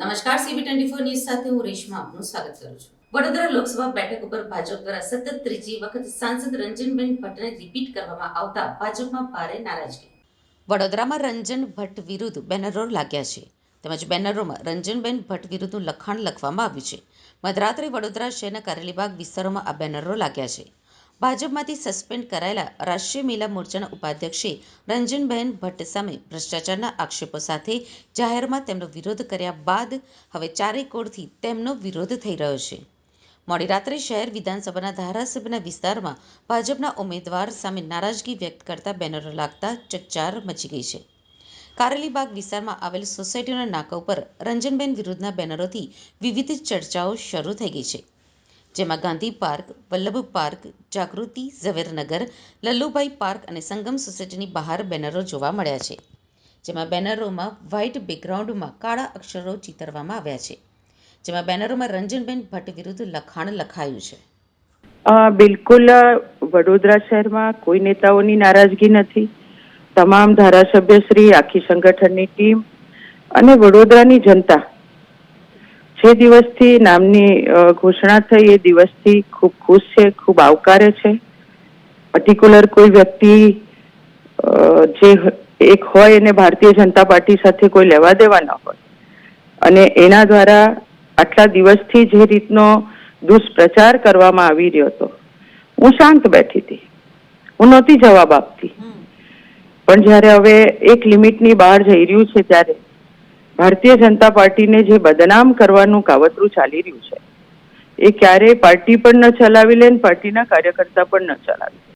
નમસ્કાર CB twenty four news સાથે હું રેશમા આપનું સ્વાગત કરું છું. વડોદરા લોકસભા બેઠક ઉપર ભાજપ દ્વારા સતત ત્રીજી વખત સાંસદ રંજનબેન ભટ્ટને રિપીટ કરવામાં આવતા ભાજપમાં ભારે નારાજગી. વડોદરામાં રંજન ભટ્ટ વિરુદ્ધ બેનરો લાગ્યા છે. તેમજ બેનરોમાં રંજનબેન ભટ્ટ વિરુદ્ધનું લખાણ લખવામાં આવ્યું છે. મધરાત્રે વડોદરા શહેરના કારેલીબાગ વિસ્તારોમાં આ બેનરો લાગ્યા છે. ભાજપમાંથી સસ્પેન્ડ કરાયેલા રાષ્ટ્રીય મહિલા મોરચાના ઉપાધ્યક્ષે રંજનબહેન ભટ્ટ સામે ભ્રષ્ટાચારના આક્ષેપો સાથે જાહેરમાં તેમનો વિરોધ કર્યા બાદ હવે ચારેય કોરથી તેમનો વિરોધ થઈ રહ્યો છે. મોડી રાત્રે શહેર વિધાનસભાના ધારાસભ્યના વિસ્તારમાં ભાજપના ઉમેદવાર સામે નારાજગી વ્યક્ત કરતા બેનરો લાગતા ચકચાર મચી ગઈ છે. કારેલીબાગ વિસ્તારમાં આવેલ સોસાયટીના નાકા ઉપર રંજનબેન વિરુદ્ધના બેનરોથી વિવિધ ચર્ચાઓ શરૂ થઈ ગઈ છે. જેમાં Gandhi park, Vallabh park, Jagruti Zavernagar Lallubhai park અને સંગમ સોસાયટીની બહાર બેનરો જોવા મળ્યા છે, જેમાં બેનરોમાં વ્હાઇટ બેકગ્રાઉન્ડમાં કાળા અક્ષરો ચિતરવામાં આવ્યા છે, જેમાં બેનરોમાં રંજનબેન ભટ્ટ વિરુદ્ધ લખાણ લખાયું છે. બિલકુલ વડોદરા શહેરમાં કોઈ નેતાઓની નારાજગી નથી. તમામ ધારાસભ્યશ્રી, આખી સંગઠનની ટીમ અને વડોદરાની જનતા જે દિવસથી નામની ઘોષણા થઈ એ દિવસથી ખૂબ ખુશ છે ખૂબ આવકારે છે. પર્ટિક્યુલર કોઈ વ્યક્તિ જે એક હોય એને ભારતીય જનતા પાર્ટી સાથે કોઈ લેવા દેવા ન હોય. અને એના દ્વારા આટલા દિવસથી જે રીતનો દુષ્પ્રચાર કરવામાં આવી રહ્યો હતો. હું શાંત બેઠી હતી. હું નહોતી જવાબ આપતી. પણ જ્યારે હવે એક લિમિટની બહાર જઈ રહ્યું છે ત્યારે ભારતીય જનતા પાર્ટીને જે બદનામ કરવાનું કાવતરું ચાલી રહ્યું છે, એ ક્યારેય પાર્ટી પણ ન ચલાવી લે પાર્ટીના કાર્યકર્તા પણ ન ચલાવી.